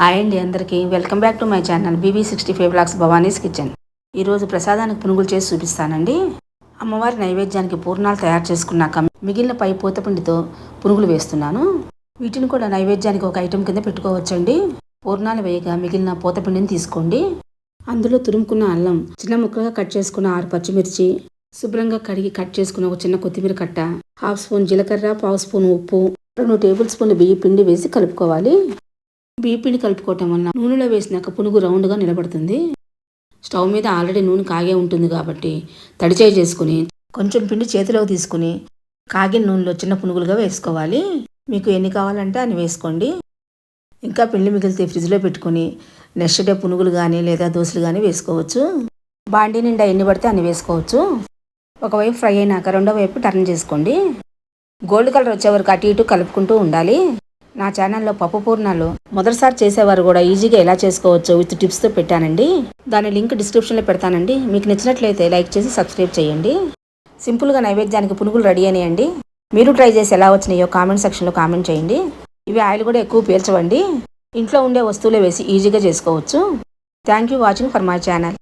Hi అండి అందరికీ. Welcome back to my channel BB sixty five blocks Bhavani's kitchen. ఈరోజు ప్రసాదానికి పునుగులు చేసి చూపిస్తానండి. అమ్మవారి నైవేద్యానికి పూర్ణాలు తయారు చేసుకున్నాక మిగిలిన పై పూతపిండితో పునుగులు వేస్తున్నాను. వీటిని కూడా నైవేద్యానికి ఒక ఐటెం కింద పెట్టుకోవచ్చండి. పూర్ణాలు వేయగా మిగిలిన పూతపిండిని తీసుకోండి. అందులో తురుముకున్న అల్లం చిన్న ముక్కలుగా కట్ చేసుకున్న ఆరు పచ్చిమిర్చి శుభ్రంగా కడిగి కట్ చేసుకున్న ఒక చిన్న కొత్తిమీర కట్ట హాఫ్ స్పూన్ జీలకర్ర పావు స్పూన్ ఉప్పు రెండు టేబుల్ స్పూన్ బియ్య పిండి వేసి కలుపుకోవాలి. బీపీని కలుపుకోవటం వల్ల నూనెలో వేసినాక పునుగు రౌండ్గా నిలబడుతుంది. స్టవ్ మీద ఆల్రెడీ నూనె కాగే ఉంటుంది కాబట్టి తడిచేయి చేసుకుని కొంచెం పిండి చేతిలోకి తీసుకుని కాగిన నూనెలో చిన్న పునుగులుగా వేసుకోవాలి. మీకు ఎన్ని కావాలంటే అని వేసుకోండి. ఇంకా పిండి మిగిలితే ఫ్రిడ్జ్లో పెట్టుకుని నెక్స్ట్ డే పునుగులు కానీ లేదా దోశలు కానీ వేసుకోవచ్చు. బాండీ నిండా ఎన్ని పడితే అన్ని వేసుకోవచ్చు. ఒకవైపు ఫ్రై అయినాక రెండో వైపు టర్న్ చేసుకోండి. గోల్డ్ కలర్ వచ్చే వరకు అటు ఇటు కలుపుకుంటూ ఉండాలి. నా ఛానల్లో పప్పు పూర్ణాలు మొదటిసారి చేసేవారు కూడా ఈజీగా ఎలా చేసుకోవచ్చు విత్ టిప్స్తో పెట్టానండి. దాని లింక్ డిస్క్రిప్షన్లో పెడతానండి. మీకు నచ్చినట్లయితే లైక్ చేసి సబ్స్క్రైబ్ చేయండి. సింపుల్గా నైవేద్యానికి పునుగులు రెడీ అనేయండి మీరు ట్రై చేసి ఎలా వచ్చినాయో కామెంట్ సెక్షన్లో కామెంట్ చేయండి. ఇవి ఆయిల్ కూడా ఎక్కువ పీల్చవండి. ఇంట్లో ఉండే వస్తువులే వేసి ఈజీగా చేసుకోవచ్చు. Thank you watching for my channel.